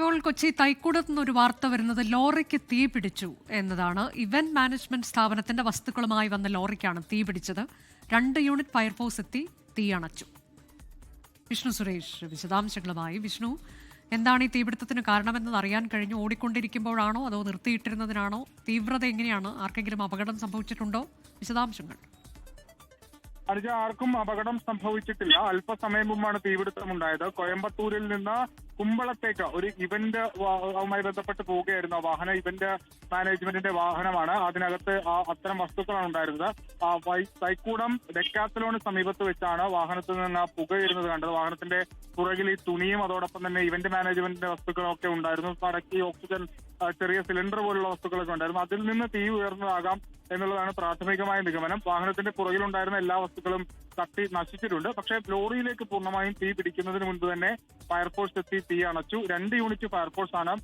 ഇപ്പോൾ കൊച്ചി തൈക്കൂടത്ത് നിന്നൊരു വാർത്ത വരുന്നത് ലോറിക്ക് തീ പിടിച്ചു എന്നതാണ്. ഇവന്റ് മാനേജ്മെന്റ് സ്ഥാപനത്തിന്റെ വസ്തുക്കളുമായി വന്ന ലോറിക്കാണ് തീ പിടിച്ചത്. രണ്ട് യൂണിറ്റ് ഫയർഫോഴ്സ് എത്തി തീ അണച്ചു. വിഷ്ണു സുരേഷ് വിശദാംശങ്ങളുമായി. വിഷ്ണു എന്താണ് ഈ തീപിടുത്തത്തിന് കാരണമെന്നത്? അറിയാൻ കഴിഞ്ഞു. ഓടിക്കൊണ്ടിരിക്കുമ്പോഴാണോ അതോ നിർത്തിയിട്ടിരുന്നതിനാണോ? തീവ്രത എങ്ങനെയാണ്? ആർക്കെങ്കിലും അപകടം സംഭവിച്ചിട്ടുണ്ടോ? വിശദാംശങ്ങൾ. അനുജ ആർക്കും അപകടം സംഭവിച്ചിട്ടില്ല. അല്പസമയം മുമ്പാണ് തീപിടുത്തം ഉണ്ടായത് കോയമ്പത്തൂരിൽ നിന്ന് കുമ്പളത്തേക്ക് ഒരു ഇവന്റ് വുമായി ബന്ധപ്പെട്ട് പോവുകയായിരുന്നു. ആ വാഹനം ഇവന്റ് മാനേജ്മെന്റിന്റെ വാഹനമാണ്. അതിനകത്ത് ആ അത്തരം വസ്തുക്കളാണ് ഉണ്ടായിരുന്നത്. ആ വൈ- തൈക്കൂടം ഡെക്കാത്തലോണ് സമീപത്ത് വെച്ചാണ് വാഹനത്തിൽ നിന്ന് പുക വരുന്നത് കണ്ടത്. വാഹനത്തിന്റെ പുറകിൽ ഈ തുണിയും അതോടൊപ്പം തന്നെ ഇവന്റ് മാനേജ്മെന്റിന്റെ വസ്തുക്കളും ഒക്കെ ഉണ്ടായിരുന്നു. പടക്കി ഓക്സിജൻ ചെറിയ സിലിണ്ടർ പോലുള്ള വസ്തുക്കളൊക്കെ ഉണ്ടായിരുന്നു. അതിൽ നിന്ന് തീ ഉയർന്നതാകാം. എന്നുള്ളതാണ് പ്രാഥമികമായ നിഗമനം. വാഹനത്തിന്റെ പുറകിലുണ്ടായിരുന്ന എല്ലാ വസ്തുക്കളും തട്ടി നശിച്ചിട്ടുണ്ട്. പക്ഷേ ലോറിയിലേക്ക് പൂർണമായും തീ പിടിക്കുന്നതിന് മുൻപ് തന്നെ ഫയർഫോഴ്സ് എത്തി തീ അണച്ചു. രണ്ട് യൂണിറ്റ് ഫയർഫോഴ്സ് ആണ്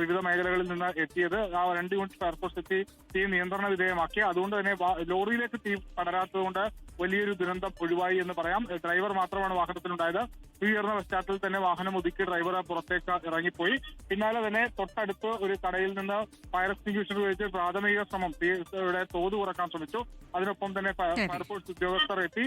വിവിധ മേഖലകളിൽ നിന്ന് എത്തിയത്. ആ രണ്ട് യൂണിറ്റ് ഫയർഫോഴ്സ് എത്തി തീ നിയന്ത്രണ വിധേയമാക്കി. അതുകൊണ്ട് തന്നെ ലോറിയിലേക്ക് തീ പടരാത്തതുകൊണ്ട് വലിയൊരു ദുരന്തം ഒഴിവായി എന്ന് പറയാം. ഡ്രൈവർ മാത്രമാണ് വാഹനത്തിലുണ്ടായത്. തീ ഉയർന്ന പശ്ചാത്തലത്തിൽ തന്നെ വാഹനം ഒതുക്കി ഡ്രൈവർ പുറത്തേക്ക് ഇറങ്ങിപ്പോയി. പിന്നാലെ തന്നെ തൊട്ടടുത്ത് ഒരു കടയിൽ നിന്ന് ഫയർ എക്സ്റ്റിംഗ്യൂഷൻ ഉപയോഗിച്ച് പ്രാഥമിക ശ്രമം തീയുടെ തോത് കുറയ്ക്കാൻ ശ്രമിച്ചു. അതിനൊപ്പം തന്നെ ഫയർഫോഴ്സ് ഉദ്യോഗസ്ഥർ എത്തി.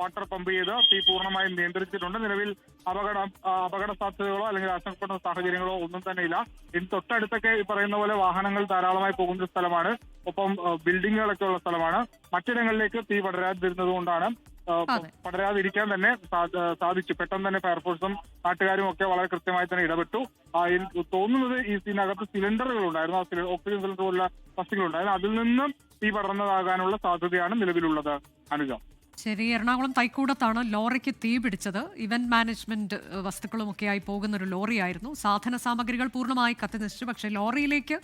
വാട്ടർ പമ്പ് ചെയ്ത് തീ പൂർണമായും നിയന്ത്രിച്ചിട്ടുണ്ട്. നിലവിൽ അപകടം അപകട സാധ്യതകളോ അല്ലെങ്കിൽ ആശങ്കപ്പെടുന്ന സാഹചര്യങ്ങളോ ഒന്നും തന്നെ ഇല്ല ഇനി തൊട്ടടുത്തൊക്കെ ഈ പറയുന്ന പോലെ വാഹനങ്ങൾ ധാരാളമായി പോകുന്ന സ്ഥലമാണ്. ഒപ്പം ബിൽഡിങ്ങുകളൊക്കെ ഉള്ള സ്ഥലമാണ്. മറ്റിടങ്ങളിലേക്ക് തീ പടരാതിരുന്നത് കൊണ്ടാണ് പടരാതിരിക്കാൻ തന്നെ സാധിച്ചു. പെട്ടെന്ന് തന്നെ ഫയർഫോഴ്സും നാട്ടുകാരും ഒക്കെ വളരെ കൃത്യമായി തന്നെ ഇടപെട്ടു. തോന്നുന്നത് ഈ ഇതിനകത്ത് സിലിണ്ടറുകൾ ഉണ്ടായിരുന്നു ആ ഓക്സിജൻ സിലിണ്ടർ പോലുള്ള വസ്തുക്കൾ ഉണ്ടായിരുന്നു അതിൽ നിന്നും തീ പടർന്നതാകാനുള്ള സാധ്യതയാണ് നിലവിലുള്ളത് അനുജ. ശരി എറണാകുളം തൈക്കൂടത്താണ് ലോറിക്ക് തീ പിടിച്ചത്. ഇവന്റ് മാനേജ്മെന്റ് വസ്തുക്കളുമൊക്കെയായി പോകുന്ന ഒരു ലോറിയായിരുന്നു. സാധന സാമഗ്രികൾ പൂർണമായി കത്തി നശിച്ചു പക്ഷേ ലോറിയിലേക്ക്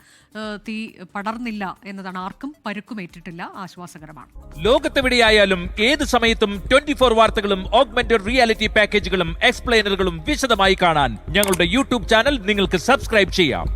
തീ പടർന്നില്ല എന്നതാണ് ആർക്കും പരുക്കുമേറ്റിട്ടില്ല. ആശ്വാസകരമാണ്. ലോകത്തെവിടെയായാലും ഏത് സമയത്തും ട്വന്റി ഫോർ വാർത്തകളും ഓഗ്മെന്റഡ് റിയാലിറ്റി പാക്കേജുകളും എക്സ്പ്ലെയിനറുകളും വിശദമായി കാണാൻ ഞങ്ങളുടെ യൂട്യൂബ് ചാനൽ നിങ്ങൾക്ക് സബ്സ്ക്രൈബ് ചെയ്യാം.